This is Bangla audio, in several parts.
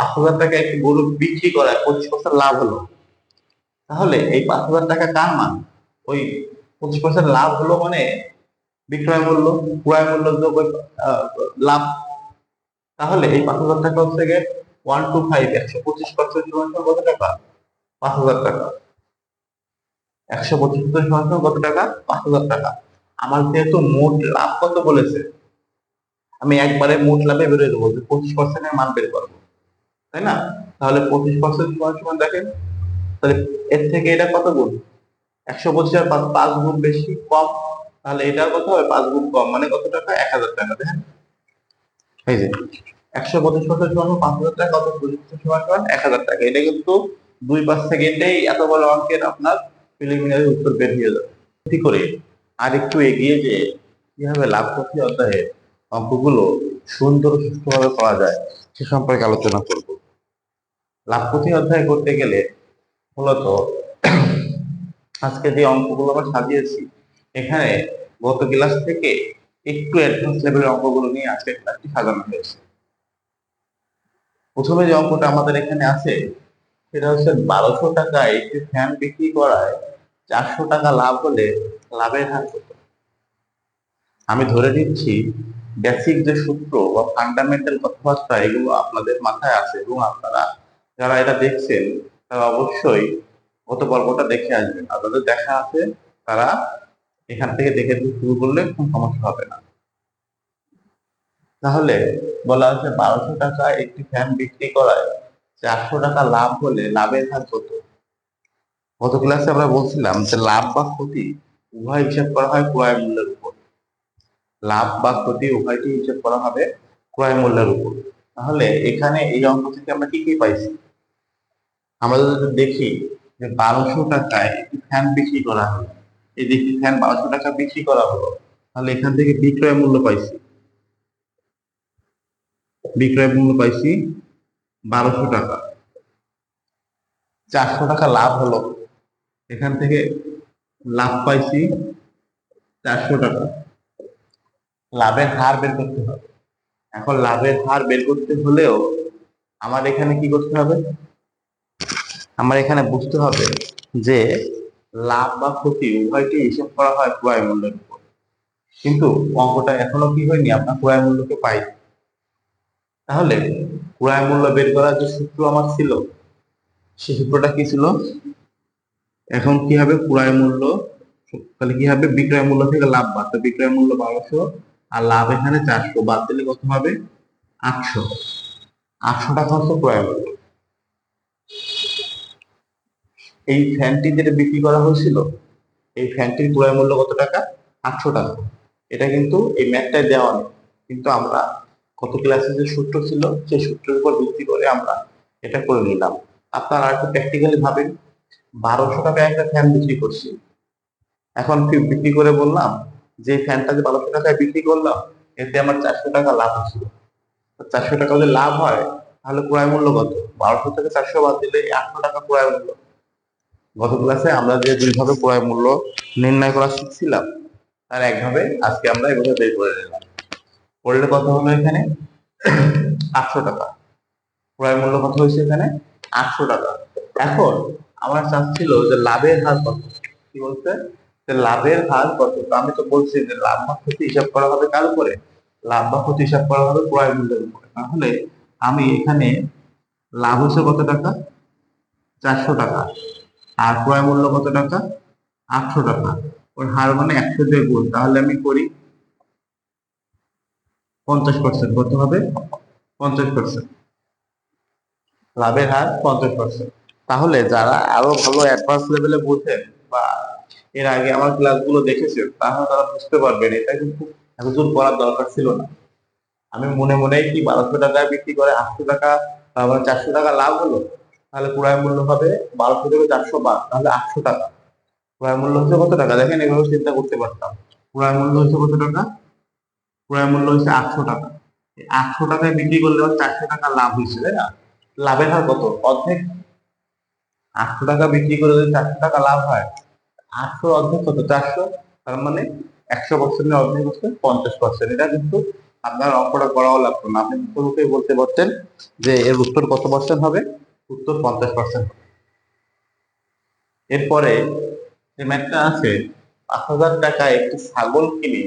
পাঁচ হাজার টাকা একটি গরু বিক্রি করায় পঁচিশ পার্সেন্ট লাভ হলো। তাহলে এই পাঁচ হাজার টাকা কার মান? ওই পঁচিশ পার্সেন্ট লাভ হলো মানে বিক্রয় মূল্য, ক্রয় মূল্য যোগ লাভ। তাহলে এই পাঁচ হাজার টাকা হচ্ছে গিয়ে ওয়ান টু ফাইভ একশো পঁচিশ পার্সেন্ট কত টাকা? পাঁচ হাজার টাকা। একশো পঁচিশ পার্সেন্ট কত টাকা? পাঁচ হাজার টাকা। আমার যেহেতু মোট লাভ কত বলেছে, আমি একবারে মোট লাভে বেরোয় দেবো যে পঁচিশ পার্সেন্টের মান বের করব। তাই না? তাহলে পঁচিশ পার্সেন্ট সমান সমান দেখেন। তাহলে এর থেকে এটা কত গুণ? একশো পঁচিশ আর পাঁচ গুণ বেশি কম। তাহলে এটার কত হবে? পাঁচ গুণ কম। মানে কত টাকা? এক হাজার টাকা দেখেন এই যে, একশো পঁচিশ পার্সেন্ট সমান পাঁচ হাজার টাকা, কত পঁচিশ সমান সমান এক হাজার টাকা। এটা কিন্তু দুই পাঁচ সেকেন্ডেই এত বড় অঙ্কের আপনার প্রিলিমিনারি উত্তর বের হয়ে যাবে। কি করে? আর একটু এগিয়ে যে কীভাবে লাভ ক্ষতি অধ্যায়ে অঙ্কগুলো সুন্দর ও সুষ্ঠুভাবে করা যায় সে সম্পর্কে আলোচনা করব। লাভ ক্ষতি অধ্যায় করতে গেলে মূলত আজকে যে অঙ্কগুলো আমরা সাজিয়েছি, এখানে গত ক্লাস থেকে একটু অ্যাডভান্স লেভেলের অঙ্কগুলো নিয়ে আজকে ক্লাসটি সাজানো হয়েছে। প্রথমে যে অঙ্কটা আমাদের এখানে আছে, সেটা হচ্ছে বারোশো টাকায় একটি ফ্যান বিক্রি করায় চারশো টাকা লাভ হলে লাভের হার কত? আমি ধরে নিচ্ছি বেসিক যে সূত্র বা ফান্ডামেন্টাল কথাবার্তা, এগুলো আপনাদের মাথায় আছে এবং আপনারা যারা এটা দেখছেন, তারা অবশ্যই গত পর্বটা দেখে আসবেন। আপনাদের দেখা আছে, তারা এখান থেকে দেখে শুরু করলে কোনো সমস্যা হবে না। তাহলে বলা হচ্ছে বারোশো টাকা একটি ফ্যান বিক্রি করায় চারশো টাকা লাভ হলে লাভের হার কত? গত ক্লাসে আমরা বলছিলাম যে লাভ বা ক্ষতি উভয় হিসাব করা হয় ক্রয় মূল্যের উপর। লাভ বা ক্ষতি উভয়টি হিসাব করা হবে ক্রয় মূল্যের উপর। তাহলে এখানে এই অঙ্ক থেকে আমরা কি কি পাইছি? আমরা যদি দেখি যে বারোশো টাকায় ফ্যান বিক্রি করা হলো। এই যে ফ্যান বারোশো টাকা বিক্রি করা হলো, তাহলে এখান থেকে বিক্রয় মূল্য পাইছি। বিক্রয় মূল্য পাইছি বারোশো টাকা। চারশো টাকা লাভ হলো। এখান থেকে লাভ পাইছি চারশো টাকা। লাভের হার বের করতে হবে। এখন লাভের হার বের করতে হলেও আমার এখানে কি করতে হবে? আমার এখানে বুঝতে হবে যে লাভ বা ক্ষতি উভয়টি হিসাব করা হয় ক্রয় মূল্যের উপর। কিন্তু অঙ্কটা এখনও কি হয়নি? আপনার ক্রয় মূল্যকে পাই। তাহলে ক্রয় মূল্য বের করার যে সূত্র আমার ছিল সে সূত্রটা কি ছিল? এখন কি হবে? ক্রয় মূল্য, তাহলে কি হবে? বিক্রয় মূল্য থেকে লাভ বাদ। বিক্রয় মূল্য বারোশো আর লাভ এখানে চারশো। বাদ দিলে কত হবে? আটশো। আটশো টাকা হচ্ছে ক্রয় মূল্য। এই ফ্যানটি যেটা বিক্রি করা হয়েছিল, এই ফ্যানটির ক্রয় মূল্য কত টাকা? আটশো টাকা। এটা কিন্তু এই ম্যাথটায় দেওয়া নেই। কিন্তু আমরা কত ক্লাসে যে সূত্র ছিল, সেই সূত্রের উপর ভিত্তি করে আমরা এটা করে নিলাম। আপনারা একটু প্র্যাকটিক্যালি ভাবেন, বারোশো টাকায় একটা ফ্যান বিক্রি করছি। এখন বিক্রি করে বললাম, যে ফ্যানটা যে বারোশো টাকায় বিক্রি করলাম, এতে আমার চারশো টাকা লাভ হচ্ছিল চারশো টাকা যদি লাভ হয়, তাহলে ক্রয় মূল্য কত? বারোশো থেকে চারশো বাদ দিলে এই আটশো টাকা ক্রয় মূল্য। গত ক্লাসে আমরা যে দুইভাবে ক্রয় মূল্য নির্ণয় করা শিখছিলাম, তার একভাবে আজকে আমরা এভাবে বের করে নিলাম। করলে কত হলো এখানে? আটশো টাকা। ক্রয় মূল্য কত হয়েছে এখানে? আটশো টাকা। এখন আমার চাচ্ছিল যে লাভের হার কত? কি বলছে? যে লাভের হার কত? আমি তো বলছি যে লাভ বা ক্ষতি হিসাব করা হবে কার উপরে? লাভ বা ক্ষতি হিসাব করা হবে ক্রয় মূল্যের উপরে। তাহলে আমি এখানে লাভ হচ্ছে কত টাকা? চারশো টাকা। আর ক্রয় মূল্য কত টাকা? আটশো টাকা। ওর হার মানে একশো দিয়ে গুণ। তাহলে আমি করি পঞ্চাশ পার্সেন্ট কত হবে? পঞ্চাশ পার্সেন্ট লাভের হার পঞ্চাশ পার্সেন্ট তাহলে যারা আরও ভালো অ্যাডভান্স লেভেলে বোঝেন বা এর আগে আমার ক্লাসগুলো দেখেছেন তাহলে তারা বুঝতে পারবেন এটা কিন্তু এতদূর করার দরকার ছিল না। আমি মনে মনে কি বারোশো টাকায় বিক্রি করে আটশো টাকা চারশো টাকা লাভ হলো? তাহলে ক্রয় মূল্য হবে বারোশো থেকে চারশো বাদ তাহলে আটশো টাকা। ক্রয় মূল্য হচ্ছে কত টাকা? দেখেন এভাবে চিন্তা করতে পারতাম। ক্রয় মূল্য হচ্ছে কত টাকা? ক্রয় মূল্য হচ্ছে আটশো টাকা। আটশো টাকায় বিক্রি করলে চারশো টাকা লাভ হয়েছে, তাই না? লাভের হার কত? অর্ধেক। আটশো টাকা বিক্রি করে যদি চারশো টাকা লাভ হয় আটশো অর্ধেক কত? চারশো। তার মানে একশো পার্সেন্টের অর্ধেক হচ্ছে পঞ্চাশ পার্সেন্ট। এটা কিন্তু আপনার অঙ্কটা করাও লাগতো না। আপনি বলতে পারতেন যে এর উত্তর কত পার্সেন্ট হবে? উত্তর পঞ্চাশ পার্সেন্ট এরপরে যে ম্যাথটা আছে, পাঁচ হাজার টাকায় একটি ছাগল কিনে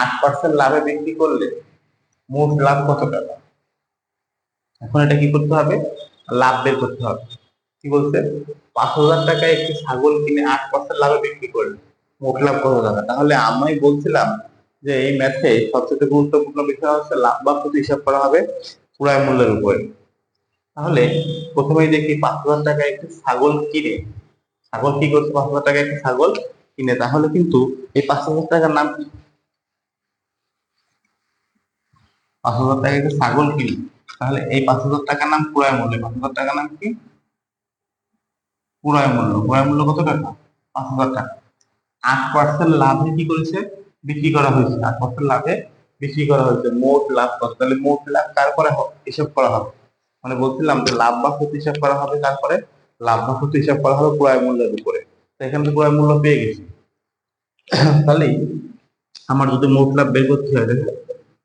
আট পার্সেন্ট লাভে বিক্রি করলে মোট লাভ কত টাকা? এখন এটা কি করতে হবে? লাভ বের করতে হবে। কি বলছে? পাঁচ হাজার টাকায় একটি ছাগল কিনে আট পার্সেন্ট লাভে বিক্রি করলে মোট লাভ কত টাকা? তাহলে আমি বলছিলাম যে এই ম্যাথে সবচেয়ে গুরুত্বপূর্ণ বিষয় হচ্ছে লাভ বা ক্ষতি হিসাব করা হবে ক্রয় মূল্যের উপরে। তাহলে প্রথমেই দেখি পাঁচ হাজার টাকায় একটি ছাগল কিনে, ছাগল কি করছে? পাঁচ হাজার টাকায় একটি ছাগল কিনে। তাহলে কিন্তু এই পাঁচ হাজার টাকার নাম কি? পাঁচ হাজার টাকা একটি ছাগল কিনে। তাহলে এই পাঁচ হাজার টাকার নাম ক্রয় মূল্য। পাঁচ হাজার টাকার নাম কি? ক্রয় মূল্য। ক্রয় মূল্য কত টাকা? পাঁচ হাজার টাকা। আট পার্সেন্ট লাভে কি করেছে? বিক্রি করা হয়েছে। আট পার্সেন্ট লাভে বিক্রি করা হয়েছে। মোট লাভ কত? তাহলে মোট লাভ কার তারপরে হিসাব করা হবে। মানে বলছিলাম যে লাভ বা ক্ষতি হিসাব করা হবে তারপরে লাভ বা ক্ষতি হিসাব করা হবে ক্রয় মূল্যের উপরে। এখানে তো ক্রয় মূল্য পেয়ে গেছি। তাহলে আমার যদি মোট লাভ বের করতে হয়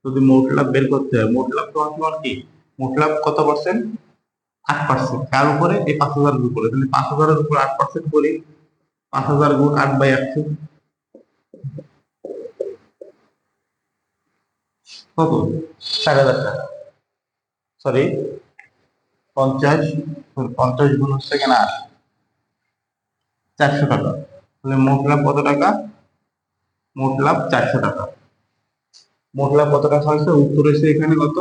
যদি মোট লাভ বের করতে হয়, মোট লাভ তো তোমার কি? মোট লাভ কত পার্সেন্ট আট পার্সেন্ট কার উপরে? এই পাঁচ হাজারের উপরে। তাহলে পাঁচ হাজারের উপরে আট পার্সেন্ট করি। পাঁচ হাজার গুণ আট বাই একশো কত? চার হাজার টাকা। সরি পঞ্চাশ পঞ্চাশ গুণ হচ্ছে কেন আট চারশো টাকা। তাহলে মোট লাভ কত টাকা? মোট লাভ চারশো টাকা। মোট লাভ কত টাকা হয়েছে? উত্তর এখানে কত?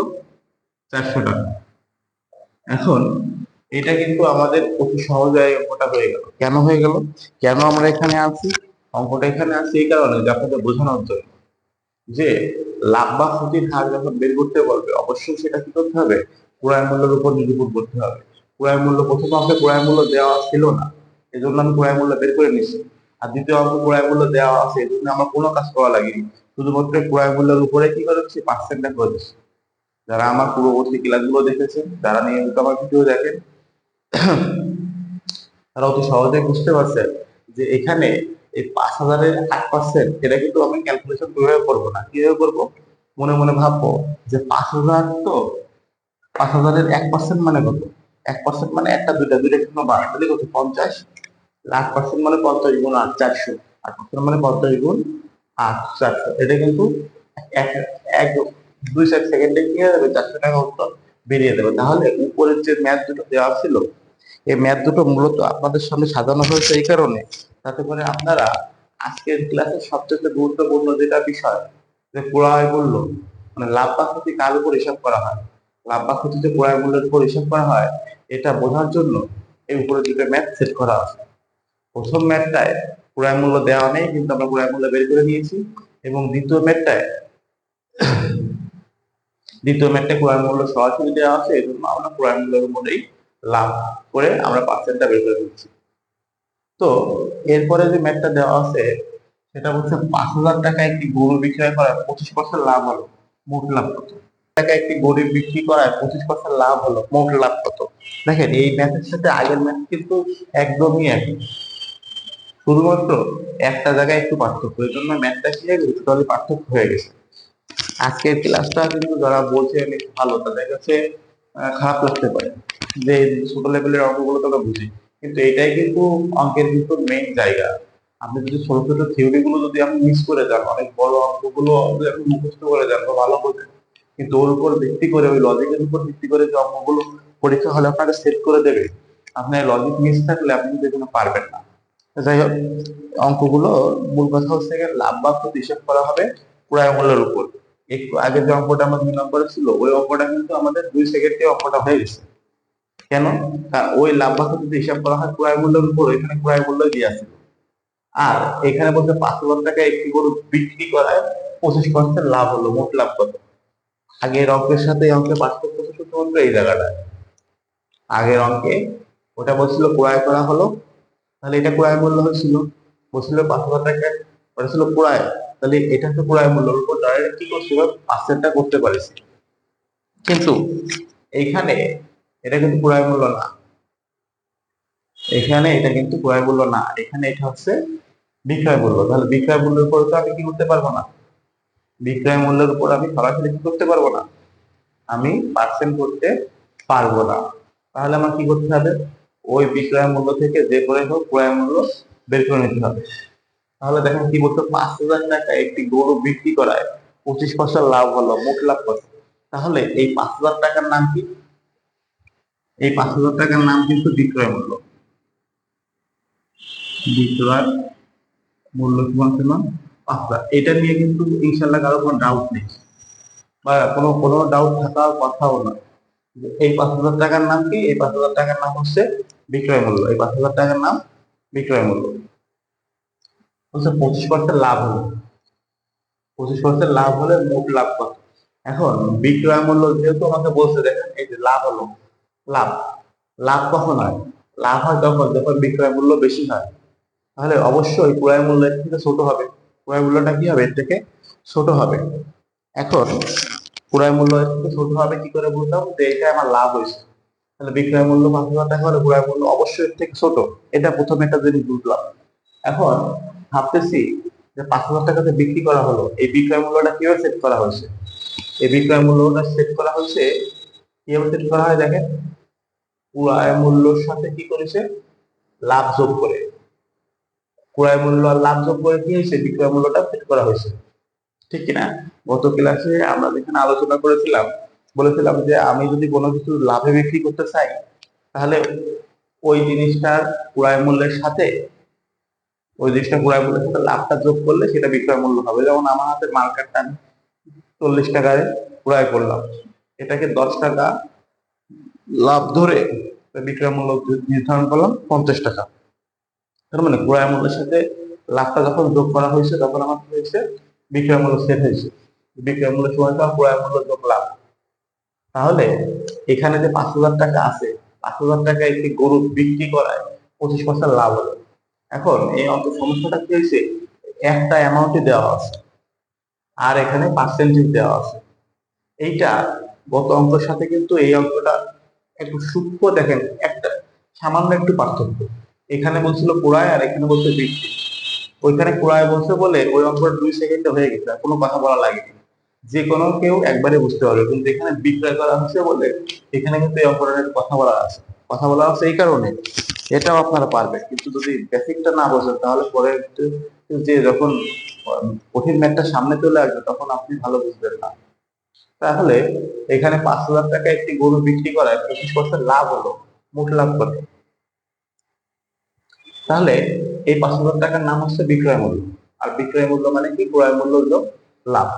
চারশো টাকা। এখন এটা কিন্তু আমাদের অতি সহজে অঙ্কটা হয়ে গেল। কেন হয়ে গেল? কেন আমরা এখানে আছি? অঙ্কটা এখানে আছে এই কারণে যে আপনাদের বোঝানোর জন্য। যে লাভ বা ক্ষতির হার যখন বের করতে বলবে, অবশ্যই সেটা কি করতে হবে? ক্রয় মূল্যের উপর নিরূপণ করতে হবে। ক্রয় মূল্য প্রথম অঙ্কে ক্রয় মূল্য দেওয়া ছিল না। এজন্য আমি ক্রয় মূল্য বের করে নিচ্ছি আর দ্বিতীয় অঙ্ক ক্রয় মূল্য দেওয়া আছে, এজন্য আমার কোনো কাজ করা লাগেনি। শুধুমাত্র ক্রয় মূল্যের উপরে কি করেছি? পার্সেন্টটা করে দিচ্ছি যারা আমার পূর্ববর্তী ক্লাসগুলো দেখেছেন, যারা নিয়মিত আমার ভিডিও দেখেন, তারা অতি সহজেই বুঝতে পারছেন যে এখানে এই পাঁচ হাজারের আট পার্সেন্ট এটা কিন্তু আমি ক্যালকুলেশন কীভাবে করব না? কীভাবে করব? মনে মনে ভাববো যে পাঁচ হাজার তো পাঁচ হাজারের এক পার্সেন্ট মানে কত? এক পার্সেন্ট মানে একটা, দুইটা দুইটা কিন্তু বার, তাহলে কত? পঞ্চাশ। আট পার্সেন্ট মানে পঞ্চাশ গুণ আট, চারশো। আট পার্সেন্ট মানে পঞ্চাশ গুণ আট, চারশো। এটা কিন্তু এক এক, দুই চার সেকেন্ডে কি হয়ে যাবে, চারশো টাকা উত্তর বেরিয়ে দেবে তাহলে উপরের যে ম্যাথ দুটো দেওয়া ছিল, এই ম্যাথ দুটো মূলত আপনাদের সামনে সাজানো হয়েছে এই কারণে। যাতে করে আপনারা আজকের ক্লাসের সবচেয়ে গুরুত্বপূর্ণ যেটা বিষয়, যে ক্রয় বলল মানে লাভ ক্ষতি কার উপর হিসাব করা হয়? লাভ বা ক্ষতি যে ক্রয় মূল্যের উপর হিসাব করা হয়, এটা বোঝার জন্য এই উপরে দুটো ম্যাথ সেট করা আছে। প্রথম ম্যাথটায় ক্রয় মূল্য দেওয়া নেই, কিন্তু আমরা ক্রয় মূল্য বের করে নিয়েছি। এবং দ্বিতীয় ম্যাথটায় দ্বিতীয় ম্যাথটা ক্রয় মূল্য সরাসরি দেওয়া আছে, এই জন্য আমরা ক্রয় মূল্যের উপরেই লাভ করে আমরা পার্সেন্টটা বের করে দিচ্ছি। তো এরপরে যে ম্যাথটা দেওয়া আছে, সেটা হচ্ছে পাঁচ হাজার টাকা একটি গরু বিক্রয় করায় পঁচিশ পার্সেন্ট লাভ হলো, মোট লাভ কত? টাকা একটি গরু বিক্রি করায় পঁচিশ পার্সেন্ট লাভ হলো, মোট লাভ কত? দেখেন, এই ম্যাথের সাথে আগের ম্যাথ কিন্তু একদমই একই। শুধুমাত্র একটা জায়গায় একটু পার্থক্য, এই জন্য ম্যাথটা কি তাহলে পার্থক্য হয়ে গেছে। আজকের ক্লাসটা কিন্তু যারা বলছে অনেক ভালো, তাদের কাছে খারাপ লাগতে পারে যে ছোট লেভেলের অঙ্কগুলো তোকে বুঝি। কিন্তু এটাই কিন্তু অঙ্কের কিন্তু মেইন জায়গা। আপনি যদি ছোট ছোট থিওরি গুলো যদি আপনি মিস করে যান, অনেক বড় অঙ্কগুলো যদি আপনি মুখস্থ করে যান বা ভালো বোঝেন কিন্তু ওর উপর ভিত্তি করে, ওই লজিকের উপর ভিত্তি করে যে অঙ্কগুলো পরীক্ষা হলে আপনাকে সেট করে দেবে আপনার লজিক মিস থাকলে আপনি কিন্তু পারবেন না। যাই হোক, অঙ্কগুলো মূল কথা হচ্ছে লাভ বা ক্ষতি হিসাব করা হবে ক্রয় মূল্যের উপর। একটু আগে যে অঙ্কটা আমার দুই নম্বরে ছিল, ওই অঙ্কটা কিন্তু আমাদের দুই সেকেন্ডে অঙ্কটা হয়ে গেছে। কেন? ওই লাভ বা ক্ষতি হিসাব করা হয় ক্রয় মূল্যের উপর এখানে ক্রয় মূল্য দিয়ে আছে আর এখানে বলতে পাঁচ হাজার টাকা একটি গরু বিক্রি করায় পঁচিশ পার্সেন্ট লাভ হলো, মোট লাভ কত? আগের অঙ্কের সাথে এই অঙ্কের পার্থক্য হচ্ছে শুধুমাত্র এই জায়গাটা। আগের অঙ্কে ওটা বলছিল ক্রয় করা হলো, তাহলে এটা ক্রয় মূল্য হয়েছিল। বলছিল পাঁচ ওটা ছিল ক্রয়, তাহলে এটা তো ক্রয় মূল্যের উপর কি করছিল? পার্সেন্টটা করতে পারিস কিন্তু এইখানে এটা কিন্তু ক্রয় মূল্য না। এখানে এটা কিন্তু ক্রয় মূল্য না। এখানে এটা হচ্ছে বিক্রয় মূল্য। তাহলে বিক্রয় মূল্যের উপর তো আমি কি করতে পারব না? বিক্রয় মূল্যের উপর আমি সরাসরি কি করতে পারব না? আমি পার্সেন্ট করতে পারব না। তাহলে আমার কি করতে হবে? ওই বিক্রয় মূল্য থেকে যে করে হোক ক্রয় মূল্য বের করে নিতে হবে। তাহলে দেখেন কি বলতো পাঁচ হাজার টাকা একটি গরু বিক্রি করায় পঁচিশ পয়সা লাভ হলো, মোট লাভ কত? তাহলে এই পাঁচ হাজার টাকার নাম কি? এই পাঁচ হাজার টাকার নাম কিন্তু বিক্রয় মূল্য। বিক্রয় মূল্য কি বলছে হাজার এটা নিয়ে কিন্তু ইনশাল্লাহ কারও কোনো ডাউট নেই। বা কোনো কোনো ডাউট থাকার কথাও না এই পাঁচ হাজার টাকার নাম কি? এই পাঁচ হাজার টাকার নাম হচ্ছে বিক্রয় মূল্য। এই পাঁচ হাজার টাকার নাম বিক্রয় মূল্য। হচ্ছে পঁচিশ পার্সেন্ট লাভ হলো। পঁচিশ পার্সেন্ট লাভ হলে মোট লাভ কত? এখন বিক্রয় মূল্য যেহেতু আমাকে বলছে, দেখেন, এই যে লাভ হলো। লাভ। লাভ কখন হয়? লাভ হয় তখন, যখন বিক্রয় মূল্য বেশি হয়। তাহলে অবশ্যই ক্রয় মূল্য থেকে ছোট হবে। ক্রয় মূল্যটা কি হবে? এর থেকে ছোট হবে। এখন ক্রয় মূল্য এর থেকে ছোট হবে কি করে বুঝলাম? যে এটা আমার লাভ হয়েছে। তাহলে বিক্রয় মূল্য পাঁচ হাজার টাকা হলে ক্রয় মূল্য অবশ্যই এর থেকে ছোট। এটা প্রথমে একটা জিনিস বুঝলাম। এখন ভাবতেছি যে পাঁচ হাজার টাকাতে বিক্রি করা হলো। এই বিক্রয় মূল্যটা কীভাবে সেট করা হয়েছে? এই বিক্রয় মূল্যটা সেট করা হয়েছে, কীভাবে সেট করা হয় দেখেন? ক্রয় মূল্যর সাথে কি করেছে? লাভ যোগ করে। ক্রয় মূল্য লাভ যোগ করে কি হয়েছে বিক্রয় মূল্যটা সেট করা হয়েছে। ঠিক কিনা? গত ক্লাসে আমরা যেখানে আলোচনা করেছিলাম, বলেছিলাম যে আমি যদি কোনো কিছু লাভে বিক্রি করতে চাই, তাহলে ওই জিনিসটার ক্রয় মূল্যের সাথে, ওই জিনিসটা ক্রয় মূল্যের সাথে লাভটা যোগ করলে সেটা বিক্রয় মূল্য হবে। যেমন আমার হাতে মার্কেটটা আমি চল্লিশ টাকায় ক্রয় করলাম। এটাকে দশ টাকা লাভ ধরে বিক্রয় মূল্য নির্ধারণ করলাম পঞ্চাশ টাকা। তার মানে ক্রয় মূল্যের সাথে লাভটা যখন যোগ করা হয়েছে, তখন আমার হয়েছে বিক্রয় মূল্য সেট হয়েছে। বিক্রয় মূল্য পাওয়া ক্রয় মূল্য যোগ লাভ। তাহলে এখানে যে পাঁচ হাজার টাকা আছে, পাঁচ হাজার টাকা একটি গরু বিক্রি করায় পঁচিশ পার্সেন্ট লাভ হলো। এখন এই অঙ্ক সমস্যাটা কি হয়েছে? একটা অ্যামাউন্টে দেওয়া আছে, আর এখানে পার্সেন্টেজ দেওয়া আছে। এইটা গত অঙ্কের সাথে কিন্তু এই অঙ্কটা একটু সূক্ষ্ম দেখেন, একটা সামান্য একটু পার্থক্য। এখানে বলছিল ক্রয় আর এখানে বলছে বিক্রি ওইখানে ক্রয় বলছে বলে ওই অঙ্কটা দুই সেকেন্ডে হয়ে গেছে কোনো কথা বলা লাগেনি। যে কোনো কেউ একবারে বুঝতে পারবে, কিন্তু এখানে বিক্রয় করা হচ্ছে বলে এখানে কিন্তু এই অঙ্কটা কথা বলা আছে। কথা বলা আছে এই কারণে, এটাও আপনারা পারবেন। কিন্তু যদি বেসিকটা না বোঝেন, তাহলে পরে যে যখন কঠিন ম্যাথটা সামনে চলে আসবে, তখন আপনি ভালো বুঝবেন না। তাহলে এখানে পাঁচ হাজার টাকা একটি গরু বিক্রি করায় পঁচিশ পার্সেন্ট লাভ হলো, মোট লাভ কত? তাহলে এই পাঁচ হাজার টাকার নাম হচ্ছে বিক্রয় মূল্য। আর বিক্রয় মূল্য মানে কি? ক্রয় মূল্য যোগ লাভ।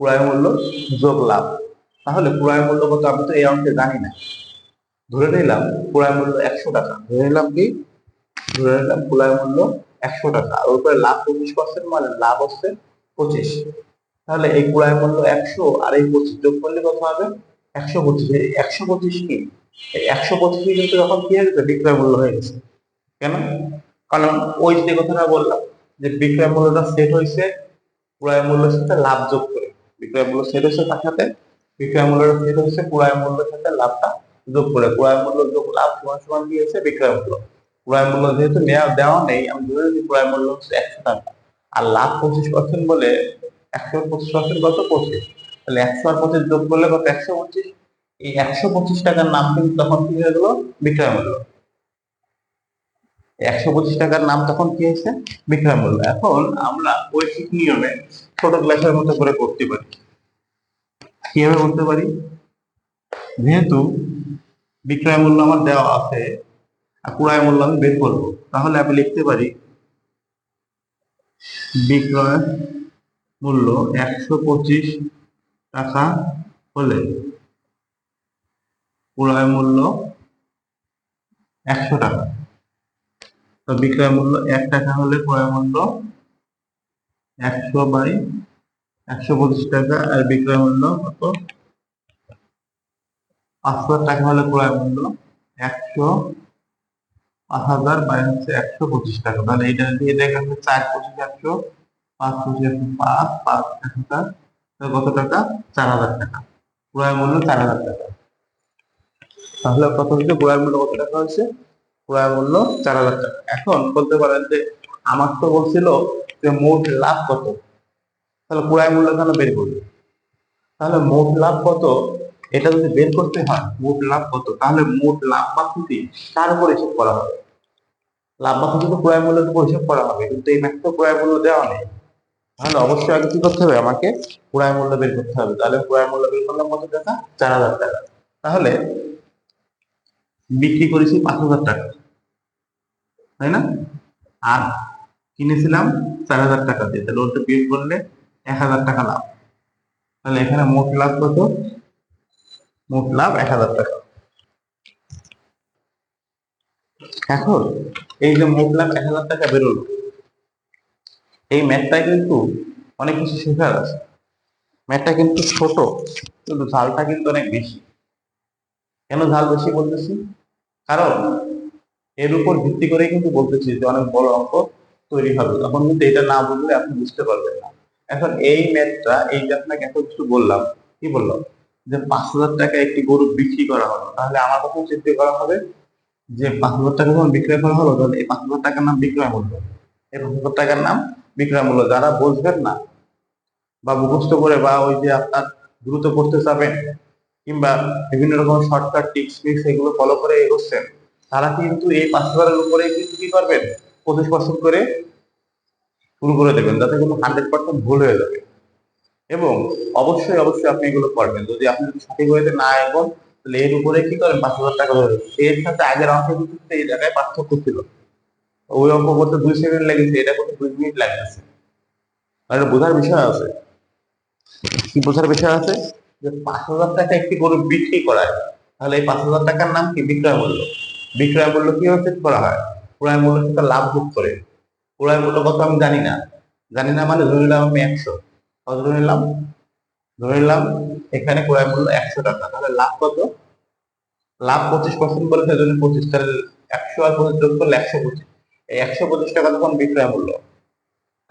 ক্রয় মূল্য যোগ লাভ। তাহলে ক্রয় মূল্য কত? আমি তো এই অংশে জানি না। ধরে নিলাম ক্রয় মূল্য একশো টাকা। ধরে নিলাম কি? ধরে নিলাম ক্রয় মূল্য একশো টাকা। আর উপরে লাভ পঁচিশ পার্সেন্ট মানে লাভ হচ্ছে পঁচিশ। তাহলে এই ক্রয় মূল্য একশো আর এই পঁচিশ যোগ করলে কত হবে? একশো পঁচিশ। একশো পঁচিশ কি? একশো পঁচিশে কিন্তু যখন কি হয়ে গেছে? বিক্রয় মূল্য হয়ে গেছে। কেন? কারণ ওই যে কথাটা বললাম, যে বিক্রয় মূল্যটা সেট হয়েছে, ক্রয় মূল্যের সাথে লাভ যোগ করে। বিক্রয় মূল্য সেট হয়েছে তার সাথে, বিক্রয় মূল্যটা সেট হয়েছে ক্রয় মূল্যের সাথে লাভটা যোগ করে। ক্রয় মূল্য যোগ লাভ সমান সমান দিয়েছে বিক্রয় মূল্য। ক্রয় মূল্য যেহেতু নেওয়া দেওয়া নেই, আমি ধরে নিচ্ছি ক্রয় মূল্য হচ্ছে একশো টাকা। আর লাভ পঁচিশ পার্সেন্ট বলে একশো পঁচিশ পার্সেন্ট কত পঁচিশ? তাহলে একশো আর পঁচিশ যোগ করলে কত? একশো পঁচিশ। এই একশো পঁচিশ টাকার নাম কিন্তু তখন কি হয়ে গেলো? বিক্রয় মূল্য। একশো পঁচিশ টাকার নাম তখন কি হয়েছে? বিক্রয় মূল্য এখন আমরা ঐচ্ছিক নিয়মে ছোট ক্লাসের মতো করে করতে পারি। কীভাবে করতে পারি? যেহেতু বিক্রয় মূল্য আমার দেওয়া আছে আর ক্রয় মূল্য আমি বের করব, তাহলে আমি লিখতে পারি বিক্রয় মূল্য একশো পঁচিশ টাকা হলে ক্রয় মূল্য একশো টাকা। তো বিক্রয় মূল্য এক টাকা হলে ক্রয় মূল্য একশো বাই একশো পঁচিশ টাকা আর বিক্রয় মূল্য কত? পাঁচ হাজার টাকা হলে ক্রয় মূল্য একশো পাঁচ হাজার বাই হচ্ছে একশো পঁচিশ টাকা। তাহলে এটা দিয়ে দেখা যাচ্ছে চার পঁচিশ একশো, পাঁচ পঁচিশ একশো পাঁচ পাঁচ এক হাজার কত টাকা? চার হাজার টাকা। ক্রয় মূল্য চার হাজার টাকা। তাহলে হচ্ছে ক্রয় মূল্য কত টাকা হচ্ছে ক্রয় মূল্য চার হাজার টাকা। এখন বলতে পারেন যে আমার তো বলছিল যে মোট লাভ কত? তাহলে ক্রয় মূল্য কেন বের করবে? তাহলে মোট লাভ কত? এটা যদি বের করতে হয়, মোট লাভ কত? তাহলে মোট লাভ বা ক্ষতি তার উপর হিসাব করা হবে? লাভ বা ক্ষতি তো ক্রয় মূল্যের উপর হিসাব করা হবে, কিন্তু এই ম্যাথ তো ক্রয় মূল্য দেওয়া নেই। তাহলে অবশ্যই আগে কি করতে হবে? আমাকে ক্রয় মূল্য বের করতে হবে। তাহলে ক্রয় মূল্য বের করলাম কত টাকা? চার হাজার টাকা। তাহলে বিক্রি করেছি পাঁচ হাজার টাকা। তাই না? আর কিনেছিলাম চার হাজার টাকা দিয়ে। তাহলে ওটা বিয়োগ করলে এক হাজার টাকা লাভ। তাহলে এখানে মোট লাভ কত? মোট লাভ এক হাজার টাকা। এখন এই যে মোট লাভ এক হাজার টাকা বেরোলো, এই ম্যাথটায় কিন্তু অনেক কিছু শেখার আছে। ম্যাথটা কিন্তু ছোট, কিন্তু ঝালটা কিন্তু অনেক বেশি। কেন ঝাল বেশি বলতেছি? কারণ এর উপর ভিত্তি করে কিন্তু বলতেছি যে অনেক বড় অঙ্ক তৈরি হবে। তখন কিন্তু এটা না বুঝলে আপনি বুঝতে পারবেন না। এখন এই ম্যাথটা এই যে আপনাকে এত কিছু বললাম, কি বললাম? যে পাঁচ হাজার টাকা একটি গরু বিক্রি করা হলো। তাহলে আমার কথা চিন্তা করা হবে যে পাঁচ হাজার টাকা যখন বিক্রয় করা হলো, তাহলে এই পাঁচ হাজার টাকার নাম বিক্রয় মূল্য। এই পাঁচ হাজার টাকার নাম বিক্রয় মূল্য। যারা বুঝবেন না বা মুখস্থ করে বা ওই যে আপনার দ্রুত করতে চাবেন কিংবা বিভিন্ন রকম শর্টকাট টিপস ফিক্স এগুলো ফলো করে এগোচ্ছেন, তারা কিন্তু এই পাঁচ হাজারের উপরে কিন্তু কি করবেন? পঁচিশ পার্সেন্ট করে শুরু করে দেবেন, যাতে কোনো হান্ড্রেড পার্সেন্ট ভুল হয়ে যাবে। এবং অবশ্যই অবশ্যই আপনি এগুলো করবেন। যদি আপনি যদি সঠিক ওয়েতে না এগোন, তাহলে এর উপরে কি করেন? পাঁচ হাজার টাকা ধরে। এর সাথে আগের অংশ কিন্তু এই জায়গায় পার্থক্য ছিল। ওই অঙ্ক করতে দুই সেকেন্ড লেগেছে, এটা করতে দুই মিনিট লাগতেছে। এটা বোঝার বিষয় আছে। কি বোঝার বিষয় আছে? যে পাঁচ হাজার টাকা একটি গরু বিক্রি করায়, তাহলে এই পাঁচ হাজার টাকার নাম কি? বিক্রয় মূল্য। বিক্রয় মূল্য কীভাবে সেট করা হয়? ক্রয় মূল্য সেটা লাভ যোগ করে। ক্রয় মূল্য কত আমি জানি না। জানি না মানে ধরে নিলাম আমি একশো। কত ধরে নিলাম? ধরে নিলাম এখানে ক্রয় মূল্য একশো টাকা। তাহলে লাভ কত? লাভ পঁচিশ পার্সেন্ট বলে সেজন্য পঁচিশ, তাহলে একশো আর পঁচিশ যোগ করলে একশো পঁচিশ। এই একশো পঁচিশ টাকা তখন বিক্রয় মূল্য।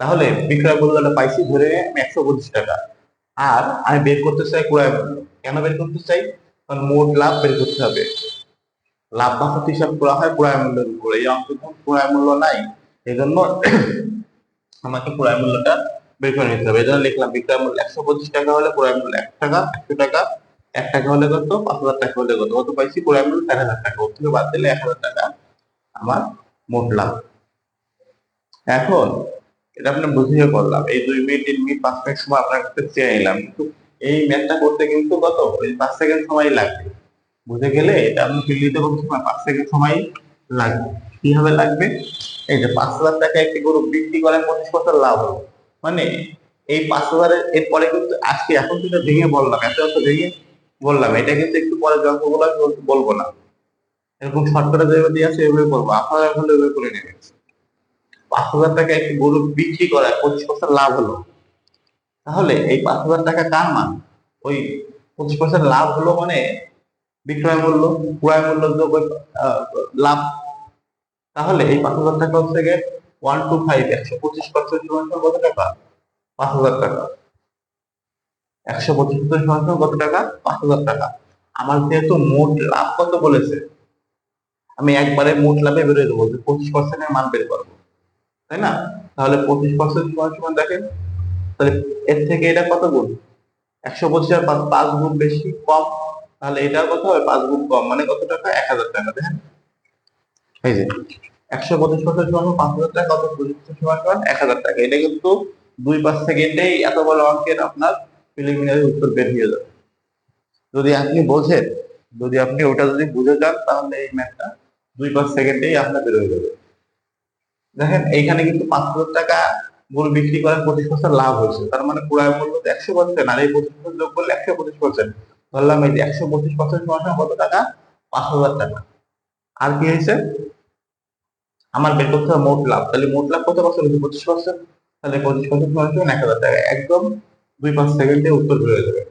তাহলে বিক্রয় মূল্যটা পাইছি ধরে আমি একশো পঁচিশ টাকা। আর আমি বের করতে চাই ক্রয় মূল্য কেন বের করতে চাই? কারণ মোট লাভ বের করতে হবে। লাভ বা ক্ষতি হিসাব করা হয় ক্রয় মূল্যের উপরে। এই যখন ক্রয় মূল্য নাই। এই জন্য আমাকে ক্রয় মূল্যটা বের করে নিতে হবে। এই জন্য লিখলাম, বিক্রয় মূল্য একশো পঁচিশ টাকা হলে ক্রয় মূল্য এক টাকা, একশো টাকা, এক টাকা হলে কত? পাঁচ হাজার টাকা হলে কত? কত পাইছি? ক্রয় মূল্য চার হাজার টাকা। ওর থেকে বাদ দিলে এক হাজার টাকা আমার মোট লাভ। এখন এটা আপনি বুঝিয়ে করলাম এই দুই মিনিট, তিন মিনিট, পাঁচ মিনিট সময় আপনার কাছে চেয়ে নিলাম। কিন্তু এই ম্যাথটা করতে কিন্তু কত? ওই পাঁচ সেকেন্ড সময় লাগবে। বুঝে গেলে এটা আপনি দিতে সময় পাঁচ সেকেন্ড সময় লাগবে। কীভাবে লাগবে? এই যে পাঁচ হাজার টাকা একটি গরু বিক্রি করেন পঁচিশ বছর লাভ হলো মানে এই পাঁচ হাজারের এরপরে কিন্তু আজকে, এখন কিন্তু ভেঙে বললাম, এত এত ভেঙে বললাম। এটা কিন্তু একটু পরে যন্ত্রগুলো আমি বলব না। এরকম শর্টকাটে যেভাবে আছে এভাবে করব আপনারা এখন এভাবে করে নেবেন। পাঁচ হাজার টাকা একটি গরু বিক্রি করায় পঁচিশ পার্সেন্ট লাভ হলো। তাহলে এই পাঁচ হাজার টাকা কার মান? ওই পঁচিশ পার্সেন্ট লাভ হলো মানে বিক্রয় মূল্য, ক্রয় মূল্য যোগ লাভ। তাহলে এই পাঁচ হাজার টাকা হচ্ছে গিয়ে ওয়ান টু ফাইভ একশো পঁচিশ পার্সেন্ট সমান কত টাকা? পাঁচ হাজার টাকা। একশো পঁচিশ পার্সেন্ট সমান কত টাকা? পাঁচ হাজার টাকা। আমার যেহেতু মোট লাভ কত বলেছে, আমি একবারে মোট লাভে বেরোয় দেবো যে পঁচিশ পার্সেন্টের মান বের করব। তাই না? তাহলে পঁচিশ পার্সেন্ট সমান সমান দেখেন। তাহলে এর থেকে এটা কত গুণ? একশো পঁচিশ আর পাঁচ গুণ বেশি কম। তাহলে এটা কত হবে পাঁচ গুণ কম। মানে কত টাকা? এক হাজার টাকা দেখেন এই যে, একশো পঁচিশ পার্সেন্ট সমান পাঁচ হাজার টাকা, কত পঁচিশ সমান সমান এক হাজার টাকা। এটা কিন্তু দুই পাঁচ সেকেন্ডেই এত বড় অঙ্কের আপনার প্রিলিমিনারি উত্তর বের হয়ে যাবে। যদি আপনি বোঝেন, যদি আপনি ওটা যদি বুঝে যান, তাহলে এই ম্যাথটা দুই পাঁচ সেকেন্ডেই আপনার বের হয়ে যাবে। দেখেন, এইখানে কিন্তু পাঁচ হাজার টাকা গরু বিক্রি করে পঁচিশ পার্সেন্ট লাভ হয়েছে। তার মানে ক্রয় মূল্য তো একশো পার্সেন্ট, আর এই পঁচিশ পার্সেন্ট যোগ করলে একশো পঁচিশ পার্সেন্ট। ধরলাম এই যে একশো পঁচিশ পার্সেন্ট সমান কত টাকা? পাঁচ হাজার টাকা। আর কি হয়েছে? আমার বের করতে হবে মোট লাভ। তাহলে মোট লাভ কত পার্সেন্ট হচ্ছে পঁচিশ পার্সেন্ট। তাহলে পঁচিশ পার্সেন্ট সমান এক হাজার টাকা। একদম দুই পাঁচ সেকেন্ডে উত্তর বের হয়ে যাবে।